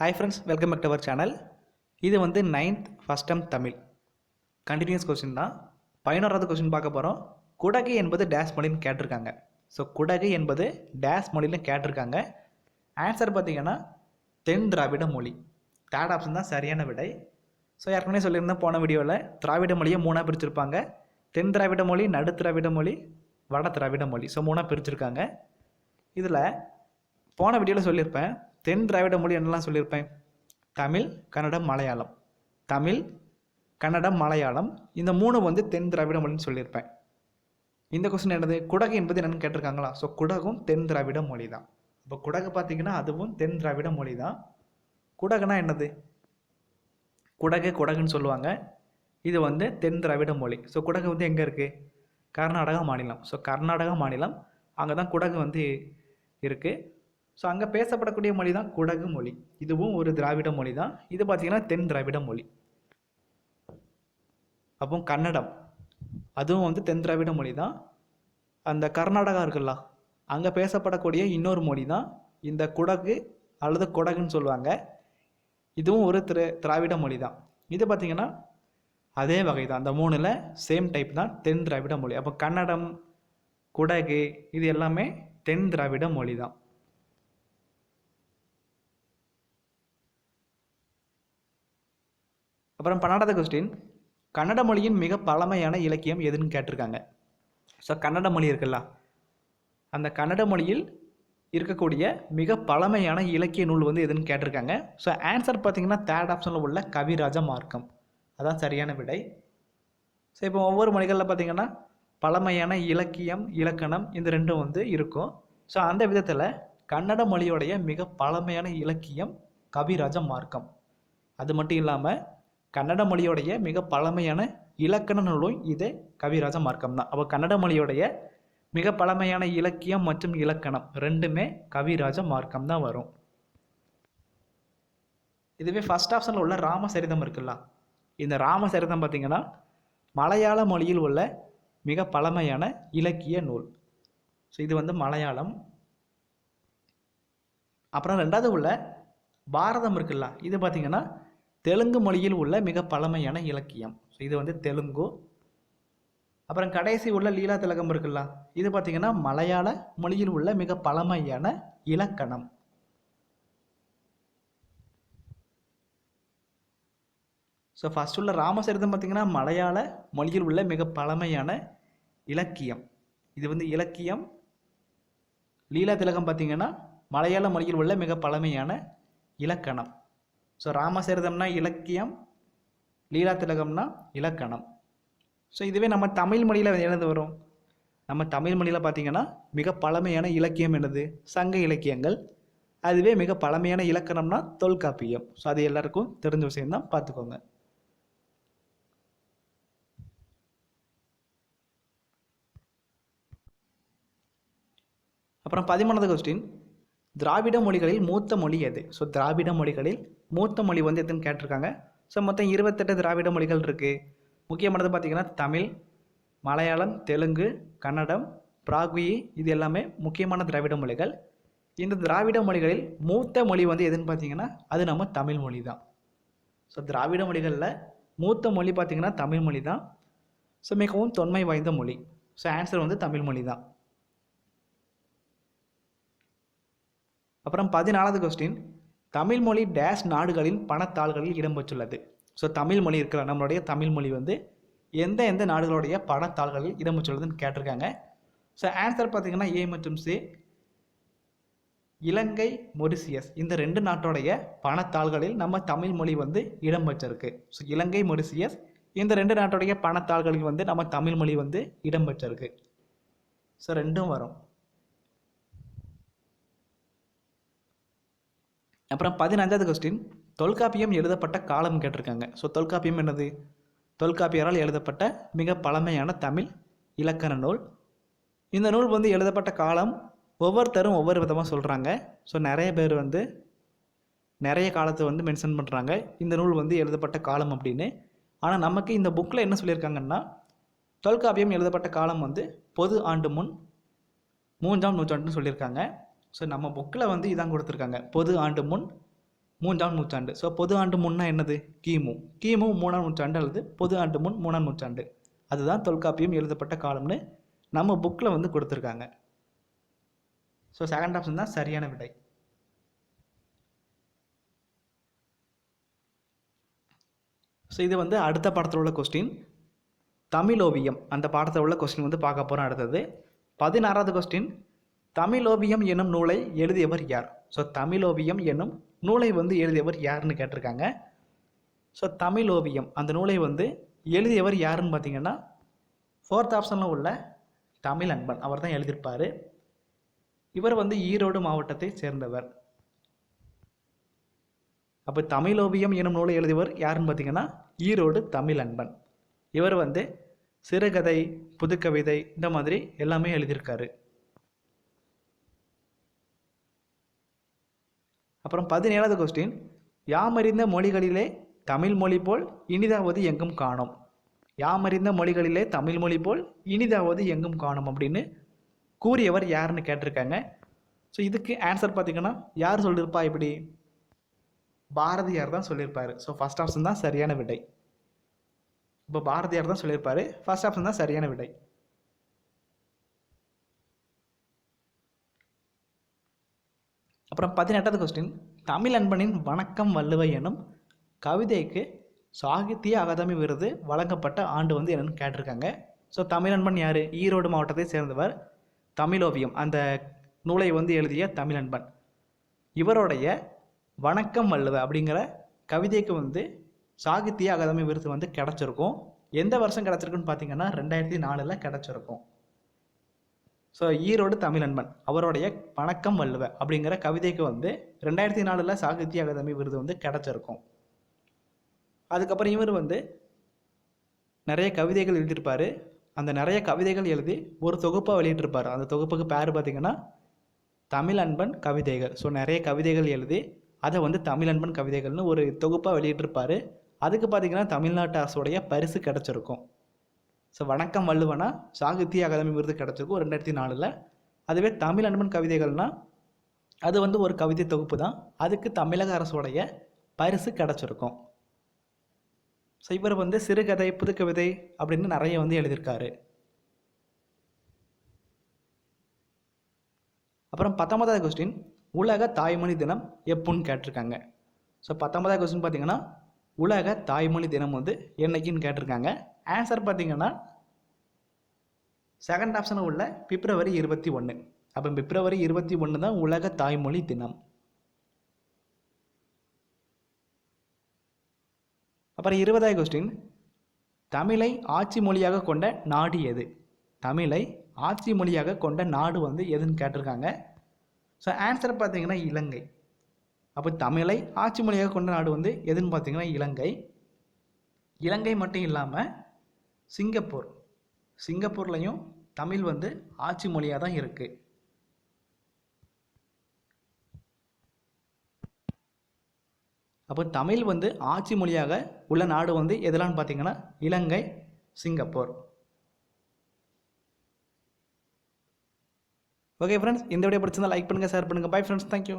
Hi friends welcome back to our channel இது வந்து ninth first time Tamil. Continues question தான். பதினோராவது question பார்க்க போகிறோம் குடகு என்பது டேஷ் மொழின்னு கேட்டிருக்காங்க. ஸோ குடகு என்பது டேஷ் மொழின்னு கேட்டிருக்காங்க. ஆன்சர் பார்த்தீங்கன்னா தென் திராவிட மொழி. தேர்ட் ஆப்ஷன் தான் சரியான விடை. ஸோ ஏற்கனவே சொல்லியிருந்தேன் போன வீடியோவில் திராவிட மொழியை மூணாக பிரிச்சிருப்பாங்க. தென் திராவிட மொழி நடு திராவிட மொழி வட திராவிட மொழி. ஸோ மூணாக பிரிச்சிருக்காங்க. இதில் போன வீடியோவில் சொல்லியிருப்பேன். தென் திராவிட மொழி என்னெல்லாம் சொல்லியிருப்பேன்? தமிழ் கன்னடம் மலையாளம். தமிழ் கன்னடம் மலையாளம். இந்த மூணு வந்து தென் திராவிட மொழின்னு சொல்லியிருப்பேன். இந்த கொஸ்டின் என்னது? குடகு என்பது என்னன்னு கேட்டிருக்காங்களா? ஸோ குடகும் தென் திராவிட மொழி தான் இப்போ குடகு பார்த்தீங்கன்னா அதுவும் தென் திராவிட மொழி தான் குடகுனா என்னது? குடகு குடகுன்னு சொல்லுவாங்க. இது வந்து தென் திராவிட மொழி. ஸோ குடகு வந்து எங்கே இருக்குது கர்நாடகா மாநிலம். ஸோ கர்நாடகா மாநிலம். அங்கே தான் குடகு வந்து இருக்குது ஸோ அங்கே பேசப்படக்கூடிய மொழி தான் குடகு மொழி. இதுவும் ஒரு திராவிட மொழி தான் இது பார்த்திங்கன்னா தென் திராவிட மொழி. அப்போ கன்னடம். அதுவும் வந்து தென் திராவிட மொழி தான் அந்த கர்நாடகா இருக்குல்ல அங்கே பேசப்படக்கூடிய இன்னொரு மொழி தான் இந்த குடகு அல்லது குடகுன்னு சொல்லுவாங்க. இதுவும் ஒரு திரு திராவிட மொழி தான் இது பார்த்திங்கன்னா அதே வகை தான் அந்த மூணில் சேம் டைப் தான் தென் திராவிட மொழி. அப்போ கன்னடம் குடகு இது எல்லாமே தென் திராவிட மொழி தான் அப்புறம் பன்னெண்டாவது கொஸ்டின் கன்னட மொழியின் மிக பழமையான இலக்கியம் எதுன்னு கேட்டிருக்காங்க. ஸோ கன்னட மொழி இருக்குல்ல? அந்த கன்னட மொழியில் இருக்கக்கூடிய மிக பழமையான இலக்கிய நூல் வந்து எதுன்னு கேட்டிருக்காங்க. ஸோ ஆன்சர் பார்த்தீங்கன்னா தேர்ட் ஆப்ஷனில் உள்ள கவிராஜ மார்க்கம். அதான் சரியான விடை. ஸோ இப்போ ஒவ்வொரு மொழிகளில் பார்த்தீங்கன்னா பழமையான இலக்கியம் இலக்கணம் இந்த ரெண்டும் வந்து இருக்கும். ஸோ அந்த விதத்தில் கன்னட மொழியோடைய மிக பழமையான இலக்கியம் கவிராஜ மார்க்கம். அது மட்டும் இல்லாமல் கன்னட மொழியோடைய மிக பழமையான இலக்கண நூலும் இதே கவிராஜ மார்க்கம் தான். அப்போ கன்னட மொழியோடைய மிக பழமையான இலக்கியம் மற்றும் இலக்கணம் ரெண்டுமே கவிராஜ மார்க்கம் தான் வரும். இதுவே ஃபர்ஸ்ட் ஆப்ஷனில் உள்ள ராமசரிதம் இருக்குல்ல? இந்த ராமசரிதம் பார்த்தீங்கன்னா மலையாள மொழியில் உள்ள மிக பழமையான இலக்கிய நூல். ஸோ இது வந்து மலையாளம். அப்புறம் ரெண்டாவது உள்ள பாரதம் இருக்குல்ல? இது பார்த்திங்கன்னா தெலுங்கு மொழியில் உள்ள மிக பழமையான இலக்கியம். ஸோ இது வந்து தெலுங்கு. அப்புறம் கடைசி உள்ள லீலா திலகம் இருக்குல்ல இது பார்த்திங்கன்னா மலையாள மொழியில் உள்ள மிக பழமையான இலக்கணம். ஸோ ஃபஸ்ட் உள்ள ராமசரிதம் பார்த்திங்கன்னா மலையாள மொழியில் உள்ள மிக பழமையான இலக்கியம். இது வந்து இலக்கியம். லீலா திலகம் பார்த்திங்கன்னா மலையாள மொழியில் உள்ள மிக பழமையான இலக்கணம். ஸோ ராமசரிதம்னா இலக்கியம் லீலா திலகம்னா இலக்கணம். ஸோ இதுவே நம்ம தமிழ் மொழியில் என்னது வரும்? நம்ம தமிழ் மொழியில் பார்த்தீங்கன்னா மிக பழமையான இலக்கியம் என்னது? சங்க இலக்கியங்கள். அதுவே மிக பழமையான இலக்கணம்னா தொல்காப்பியம். ஸோ அது எல்லாருக்கும் தெரிஞ்ச விஷயம் தான். பார்த்துக்கோங்க அப்புறம் பதிமூணாவது கொஸ்டின் திராவிட மொழிகளில் மூத்த மொழி எது? ஸோ திராவிட மொழிகளில் மூத்த மொழி வந்து எதுன்னு கேட்டிருக்காங்க. ஸோ மொத்தம் இருபத்தெட்டு திராவிட மொழிகள் இருக்குது முக்கியமானது பார்த்திங்கன்னா தமிழ் மலையாளம் தெலுங்கு கன்னடம் பிராகுயி இது எல்லாமே முக்கியமான திராவிட மொழிகள். இந்த திராவிட மொழிகளில் மூத்த மொழி வந்து எதுன்னு பார்த்தீங்கன்னா அது நம்ம தமிழ் மொழி தான் ஸோ திராவிட மொழிகளில் மூத்த மொழி பார்த்திங்கன்னா தமிழ் மொழி தான் ஸோ மிகவும் தொன்மை வாய்ந்த மொழி. ஸோ ஆன்சர் வந்து தமிழ் மொழி தான் அப்புறம் பதினாலாவது கொஸ்டின் தமிழ் மொழி டேஷ் நாடுகளின் பணத்தாள்களில் இடம்பெற்றுள்ளது. ஸோ தமிழ் மொழி இருக்கிற நம்மளுடைய தமிழ் மொழி வந்து எந்த எந்த நாடுகளுடைய பணத்தாள்களில் இடம்பெற்றுள்ளதுன்னு கேட்டிருக்காங்க. ஸோ ஆன்சர் பார்த்திங்கன்னா ஏ மற்றும் சி இலங்கை மொரிசியஸ் இந்த ரெண்டு நாட்டோடைய பணத்தாள்களில் நம்ம தமிழ் மொழி வந்து இடம்பெற்றிருக்கு. ஸோ இலங்கை மொரிசியஸ் இந்த ரெண்டு நாட்டோடைய பணத்தாள்களில் வந்து நம்ம தமிழ் மொழி வந்து இடம்பெற்றிருக்கு. ஸோ ரெண்டும் வரும். அப்புறம் பதினஞ்சாவது கொஸ்டின் தொல்காப்பியம் எழுதப்பட்ட காலம் கேட்டிருக்காங்க. ஸோ தொல்காப்பியம் என்னது? தொல்காப்பியரால் எழுதப்பட்ட மிக பழமையான தமிழ் இலக்கண நூல். இந்த நூல் வந்து எழுதப்பட்ட காலம் ஒவ்வொருத்தரும் ஒவ்வொரு விதமாக சொல்கிறாங்க ஸோ நிறைய பேர் வந்து நிறைய காலத்தை வந்து மென்ஷன் பண்ணுறாங்க இந்த நூல் வந்து எழுதப்பட்ட காலம் அப்படின்னு. ஆனால் நமக்கு இந்த புக்கில் என்ன சொல்லியிருக்காங்கன்னா தொல்காப்பியம் எழுதப்பட்ட காலம் வந்து பொது ஆண்டு முன் மூன்றாம் நூற்றாண்டுன்னு சொல்லியிருக்காங்க. ஸோ நம்ம புக்கில் வந்து இதான் கொடுத்துருக்காங்க. பொது ஆண்டு முன் மூன்றாம் நூற்றாண்டு. ஸோ பொது ஆண்டு முன்னா என்னது? கிமு. கிமு மூணாம் நூற்றாண்டு அல்லது பொது ஆண்டு முன் மூணாம் நூற்றாண்டு. அதுதான் தொல்காப்பியம் எழுதப்பட்ட காலம்னு நம்ம புக்கில் வந்து கொடுத்துருக்காங்க. ஸோ செகண்ட் ஆப்ஷன் தான் சரியான விடை. ஸோ இது வந்து அடுத்த பாடத்தில் உள்ள கொஸ்டின் தமிழ் ஓவியம். அந்த பாடத்தில் உள்ள கொஸ்டின் வந்து பார்க்க போகிறோம் அடுத்தது. பதினாறாவது கொஸ்டின் தமிழோவியம் என்னும் நூலை எழுதியவர் யார்? ஸோ தமிழோவியம் என்னும் நூலை வந்து எழுதியவர் யாருன்னு கேட்டிருக்காங்க. ஸோ தமிழோவியம் அந்த நூலை வந்து எழுதியவர் யாருன்னு பார்த்தீங்கன்னா ஃபோர்த் ஆப்ஷனில் உள்ள தமிழ் அன்பன். அவர் தான் எழுதியிருப்பார். இவர் வந்து ஈரோடு மாவட்டத்தை சேர்ந்தவர். அப்போ தமிழோவியம் எனும் நூலை எழுதியவர் யாருன்னு பார்த்தீங்கன்னா ஈரோடு தமிழ் அன்பன். இவர் வந்து சிறுகதை புதுக்கவிதை இந்த மாதிரி எல்லாமே எழுதியிருக்காரு. அப்புறம் பதினேழாவது கொஸ்டின் யாமறிந்த மொழிகளிலே தமிழ் மொழி போல் இனிதாவது எங்கும் காணோம். யாமறிந்த மொழிகளிலே தமிழ் மொழி போல் இனிதாவது எங்கும் காணோம் அப்படின்னு கூறியவர் யாருன்னு கேட்டிருக்காங்க. ஸோ இதுக்கு ஆன்சர் பார்த்தீங்கன்னா யார் சொல்லியிருப்பா இப்படி? பாரதியார் தான் சொல்லியிருப்பாரு ஸோ ஃபர்ஸ்ட் ஆப்ஷன் தான் சரியான விடை. இப்போ பாரதியார் தான் சொல்லியிருப்பார் ஃபர்ஸ்ட் ஆப்ஷன் தான் சரியான விடை. அப்புறம் பதினெட்டாவது கொஸ்டின் தமிழ் அன்பனின் வணக்கம் வள்ளுவை எனும் கவிதைக்கு சாகித்ய அகாதமி விருது வழங்கப்பட்ட ஆண்டு வந்து என்னென்னு கேட்டிருக்காங்க. ஸோ தமிழன்பன் யார்? ஈரோடு மாவட்டத்தை சேர்ந்தவர் தமிழோவியம் அந்த நூலை வந்து எழுதிய தமிழ் அன்பன். இவருடைய வணக்கம் வள்ளுவ அப்படிங்கிற கவிதைக்கு வந்து சாகித்ய அகாதமி விருது வந்து கிடச்சிருக்கும். எந்த வருஷம் கிடச்சிருக்குன்னு பார்த்தீங்கன்னா ரெண்டாயிரத்தி நாலில் கிடச்சிருக்கும். ஸோ ஈரோடு தமிழன்பன் அவருடைய வணக்கம் வள்ளுவ அப்படிங்கிற கவிதைக்கு வந்து ரெண்டாயிரத்தி நாலில் சாகித்ய அகாதமி விருது வந்து கிடச்சிருக்கும். அதுக்கப்புறம் இவர் வந்து நிறைய கவிதைகள் எழுதியிருப்பார். அந்த நிறைய கவிதைகள் எழுதி ஒரு தொகுப்பாக வெளியிட்டிருப்பார். அந்த தொகுப்புக்கு பேர் பார்த்திங்கன்னா தமிழ் அன்பன் கவிதைகள். ஸோ நிறைய கவிதைகள் எழுதி அதை வந்து தமிழ் அன்பன் கவிதைகள்னு ஒரு தொகுப்பாக வெளியிட்டிருப்பார். அதுக்கு பார்த்தீங்கன்னா தமிழ்நாட்டு அரசுடைய பரிசு கிடச்சிருக்கும். ஸோ வணக்கம் வள்ளுவனா சாகித்ய அகாதமி விருது கிடச்சிருக்கும் ரெண்டாயிரத்தி நாலில். அதுவே தமிழ் அன்பன் கவிதைகள்னா அது வந்து ஒரு கவிதை தொகுப்பு தான் அதுக்கு தமிழக அரசுடைய பரிசு கிடச்சிருக்கும். ஸோ இவர் வந்து சிறுகதை புதுக்கவிதை அப்படின்னு நிறைய வந்து எழுதியிருக்காரு. அப்புறம் பத்தொன்பதாவது கொஸ்டின் உலக தாய்மொழி தினம் எப்போன்னு கேட்டிருக்காங்க. ஸோ பத்தொன்பதாவது கொஸ்டின் பார்த்தீங்கன்னா உலக தாய்மொழி தினம் வந்து என்னைக்குன்னு கேட்டிருக்காங்க. ஆன்சர் பார்த்தீங்கன்னா செகண்ட் ஆப்ஷனில் உள்ள பிப்ரவரி இருபத்தி ஒன்று அப்போ பிப்ரவரி இருபத்தி ஒன்று தான் உலக தாய்மொழி தினம். அப்புறம் இருபதாவது கொஸ்டின் தமிழை ஆட்சி மொழியாக கொண்ட நாடு எது? தமிழை ஆட்சி மொழியாக கொண்ட நாடு வந்து எதுன்னு கேட்டிருக்காங்க. ஸோ ஆன்சர் பார்த்தீங்கன்னா இலங்கை. அப்போ தமிழை ஆட்சி மொழியாக கொண்ட நாடு வந்து எதுன்னு பார்த்தீங்கன்னா இலங்கை. இலங்கை மட்டும் இல்லாமல் சிங்கப்பூர். சிங்கப்பூர்லேயும் தமிழ் வந்து ஆட்சி மொழியாக தான் இருக்குது அப்போ தமிழ் வந்து ஆட்சி மொழியாக உள்ள நாடு வந்து எதெல்லாம் பார்த்தீங்கன்னா இலங்கை சிங்கப்பூர். ஓகே ஃப்ரெண்ட்ஸ் இந்த வீடியோ பிடிச்சிருந்தா லைக் பண்ணுங்கள் ஷேர் பண்ணுங்கள் பை ஃப்ரெண்ட்ஸ் தேங்க்யூ